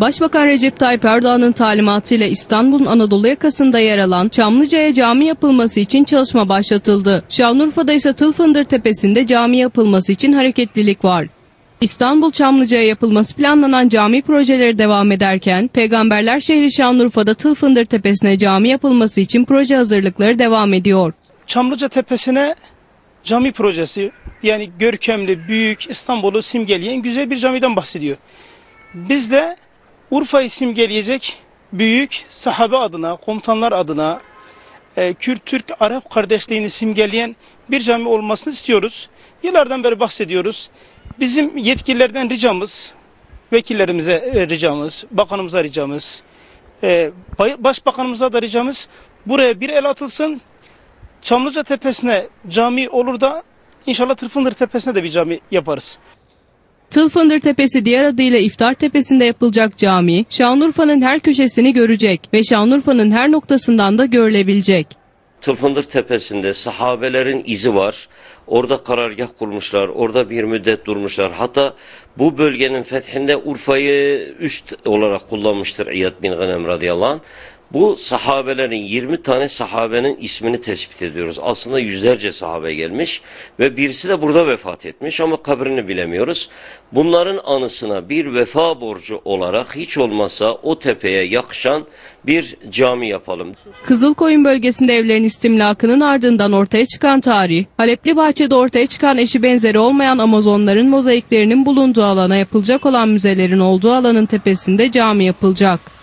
Başbakan Recep Tayyip Erdoğan'ın talimatıyla İstanbul'un Anadolu yakasında yer alan Çamlıca'ya cami yapılması için çalışma başlatıldı. Şanlıurfa'da ise Tılfındır Tepesi'nde cami yapılması için hareketlilik var. İstanbul Çamlıca'ya yapılması planlanan cami projeleri devam ederken, Peygamberler şehri Şanlıurfa'da Tılfındır Tepesi'ne cami yapılması için proje hazırlıkları devam ediyor. Çamlıca Tepesi'ne cami projesi yani görkemli, büyük, İstanbul'u simgeleyen güzel bir camiden bahsediyor. Biz de Urfa'yı simgeleyecek büyük sahabe adına, komutanlar adına, e, Kürt, Türk, Arap kardeşliğini simgeleyen bir cami olmasını istiyoruz. Yıllardan beri bahsediyoruz. Bizim yetkililerden ricamız, vekillerimize e, ricamız, bakanımıza ricamız, e, başbakanımıza da ricamız buraya bir el atılsın. Çamlıca Tepesi'ne cami olur da inşallah Tırfındır Tepesi'ne de bir cami yaparız. Tılfındır Tepesi diğer adıyla İftar Tepesi'nde yapılacak cami, Şanlıurfa'nın her köşesini görecek ve Şanlıurfa'nın her noktasından da görülebilecek. Tılfındır Tepesi'nde sahabelerin izi var. Orada karargah kurmuşlar. Orada bir müddet durmuşlar. Hatta bu bölgenin fethinde Urfa'yı üst olarak kullanmıştır İyad bin Ghanem radıyallahu anh. Bu sahabelerin 20 tane sahabenin ismini tespit ediyoruz. Aslında yüzlerce sahabe gelmiş ve birisi de burada vefat etmiş ama kabrini bilemiyoruz. Bunların anısına bir vefa borcu olarak hiç olmazsa o tepeye yakışan bir cami yapalım. Kızılkoyun bölgesinde evlerin istimlakının ardından ortaya çıkan tarih, Halepli Bahçe'de ortaya çıkan eşi benzeri olmayan Amazonların mozaiklerinin bulunduğu alana yapılacak olan müzelerin olduğu alanın tepesinde cami yapılacak.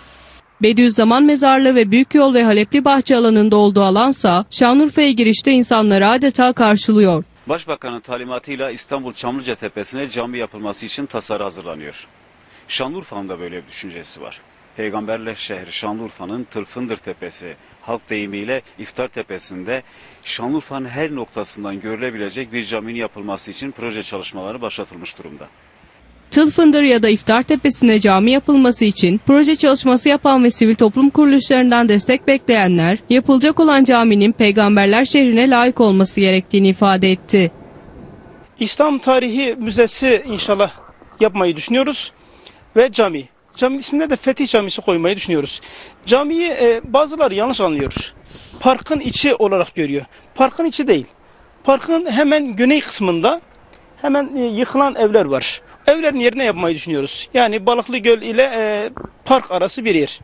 Bediüzzaman Mezarlığı ve Büyük Yol ve Halepli Bahçe alanında olduğu alansa Şanlıurfa'ya girişte insanları adeta karşılıyor. Başbakanın talimatıyla İstanbul Çamlıca Tepesi'ne cami yapılması için tasarı hazırlanıyor. Şanlıurfa'nın da böyle bir düşüncesi var. Peygamberler şehri Şanlıurfa'nın Tırfındır Tepesi, halk deyimiyle İftar Tepesi'nde Şanlıurfa'nın her noktasından görülebilecek bir caminin yapılması için proje çalışmaları başlatılmış durumda. Tılfındır ya da İftar Tepesi'ne cami yapılması için proje çalışması yapan ve sivil toplum kuruluşlarından destek bekleyenler, yapılacak olan caminin Peygamberler şehrine layık olması gerektiğini ifade etti. İslam Tarihi Müzesi inşallah yapmayı düşünüyoruz ve cami. Caminin ismine de Fetih Camisi koymayı düşünüyoruz. Camiyi e, bazıları yanlış anlıyor. Parkın içi olarak görüyor. Parkın içi değil. Parkın hemen güney kısmında hemen e, yıkılan evler var. Evlerin yerine yapmayı düşünüyoruz. Yani Balıklı Göl ile e, park arası bir yer.